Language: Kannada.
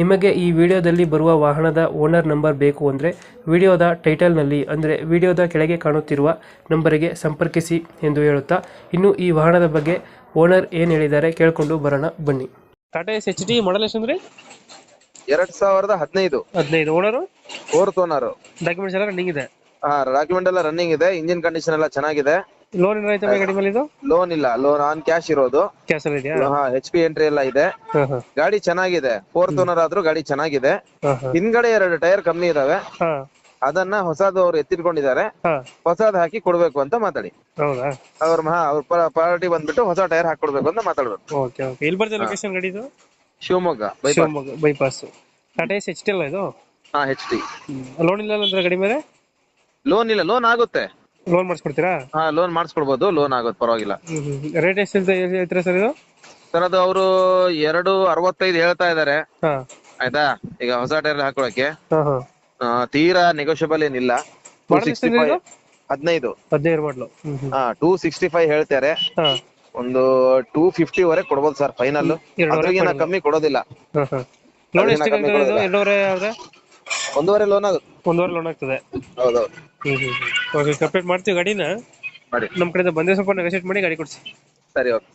ನಿಮಗೆ ಈ ವಿಡಿಯೋದಲ್ಲಿ ಬರುವ ವಾಹನದ ಓನರ್ ನಂಬರ್ ಬೇಕು ಅಂದರೆ ವಿಡಿಯೋದ ಟೈಟಲ್ನಲ್ಲಿ ಅಂದರೆ ವಿಡಿಯೋದ ಕೆಳಗೆ ಕಾಣುತ್ತಿರುವ ನಂಬರಿಗೆ ಸಂಪರ್ಕಿಸಿ ಎಂದು ಹೇಳುತ್ತಾ ಇನ್ನು ಈ ವಾಹನದ ಬಗ್ಗೆ ಓನರ್ ಏನು ಹೇಳಿದ್ದಾರೆ ಕೇಳಿಕೊಂಡು ಬರೋಣ ಬನ್ನಿ. Tata S H D model ಎಷ್ಟು ಅಂದರೆ? ಎರಡ್ ಸಾವಿರದ ಹದಿನೈದು. ಹದಿನೈದು. ಓನರು ಫೋರ್ತ್ ಓನರ್ ಡಾಕ್ಯುಮೆಂಟ್ಸ್ ಎಲ್ಲ ರನ್ನಿಂಗ್ ಇದೆ. ಹಾ ಡಾಕ್ಯುಮೆಂಟ್ ಎಲ್ಲ ರನ್ನಿಂಗ್ ಇದೆ ಇಂಜಿನ್ ಕಂಡೀಷನ್ ಎಲ್ಲ ಚೆನ್ನಾಗಿದೆ. ಲೋನ್ ಏನಾಯ್ತು ಗಾಡಿ ಮೇಲೆ ಇದು ಲೋನ್ ಇಲ್ಲ ಲೋನ್ ಆನ್ ಕ್ಯಾಶ್ ಇರೋದು. ಇದೆಯಾ? ಹಾ ಎಚ್ ಪಿ ಎಂಟ್ರಿ ಎಲ್ಲ ಇದೆ. ಹಾಂ ಹಾಂ. ಗಾಡಿ ಚೆನ್ನಾಗಿದೆ ಫೋರ್ತ್ ಓನರ್ ಆದ್ರೂ ಗಾಡಿ ಚೆನ್ನಾಗಿದೆ. ಹಾಂ ಹಾಂ. ಹಿಂದ್ಗಡೆ ಎರಡು ಟೈರ್ ಕಮ್ಮಿ ಇದಾವೆ. ಹಾಂ. ಅದನ್ನ ಹೊಸದು ಅವ್ರು ಎತ್ತಿಟ್ಕೊಂಡಿದ್ದಾರೆ. ಹಾಂ. ಹೊಸದ್ ಹಾಕಿ ಕೊಡ್ಬೇಕು ಅಂತ ಮಾತಾಡಿ. ಹೌದಾ? ಅವ್ರ ಮಹಾ ಅವ್ರ ಪಾರ್ಟಿ ಬಂದ್ಬಿಟ್ಟು ಹೊಸ ಟೈರ್ ಹಾಕೊಡ್ಬೇಕು ಅಂತ ಮಾತಾಡ್ಬೇಕು. Okay okay. ಎಲ್ಲಿ ಬರ್ತದೆ ಲೊಕೇಶನ್ ಗಾಡಿ ಇದು? Shivamogga bypass Shivamogga bypass Tata S H T ಅಲ್ಲ ಇದು? ಹಾ ಎಚ್ ಟಿ ಲೋನ್ ಇಲ್ಲ ಅಂದ್ರೆ ಗಾಡಿ ಮೇಲೆ? ಲೋನ್ ಇಲ್ಲ ಲೋನ್ ಆಗುತ್ತೆ. ಲೋನ್ ಮಾಡಿಸ್ಕೊಡ್ತೀರಾ? ಹಾ ಲೋನ್ ಮಾಡಿಸ್ಕೊಡ್ಬೋದು ಲೋನ್ ಆಗುತ್ತೆ ಪರವಾಗಿಲ್ಲ. ರೇಟ್ ಎಷ್ಟು ಹೇಳ್ತೀರಾ ಸರ್ ಇದು? ಸರ್ ಅದು ಅವರು ಎರಡು ಅರವತ್ತೈದು ಹೇಳ್ತಾ ಇದ್ದಾರೆ ಹಾ. ಆಯ್ತಾ? ಈಗ ಹೊಸ ಟೈರ್ ಹಾಕೊಳಕ್ಕೆ. ಹಾ ಹಾ. ಆ, ತೀರಾ ನೆಗೋಷಿಯಬಲ್ ಏನಿಲ್ಲ. Model ಸಿಕ್ಸ್ಟಿ ಎಷ್ಟಿದೆ ಇದು? ಹದಿನೈದು. ಹದಿನೈದು ಮಾಡಲು ಹಾ ಟೂ ಸಿಕ್ಸ್ಟಿ ಫೈವ್ ಹೇಳ್ತಾರೆ. ಹಾ. ಒಂದು ಟೂ ಫಿಫ್ಟಿ ವರೆಗೆ ಕೊಡ್ಬೋದು ಸರ್ ಫೈನಲ್ ಎರಡೂವರೆ ಏನ final. ಕಮ್ಮಿ ಕೊಡೋದಿಲ್ಲ. ಹಾ ಹಾ. ಲೋನ್ ಎಷ್ಟು ಕಮ್ಮಿ ಇದು. ಎರಡೂವರೆ ಆದ್ರೆ? ಒಂದೂವರೆ ಲೋನ್ ಆಗುತ್ತೆ. ಒಂದೂವರೆ ಲೋನ್ ಆಗ್ತದೆ. ಹೌದೌದು. ಹ್ಮ್ ಹ್ಮ್ ಓಕೆ ಕಂಪ್ಲೀಟ್ ಮಾಡ್ತೀವಿ ಗಾಡಿನ? ಮಾಡಿ. ನಮ್ಮ ಕಡೆಯಿಂದ ಬಂದೇ ಸ್ವಲ್ಪ ನೆಗೋಸಿಯೇಟ್ ಮಾಡಿ ಗಾಡಿ ಕೊಡ್ಸಿ. ಸರಿ ಓಕೆ.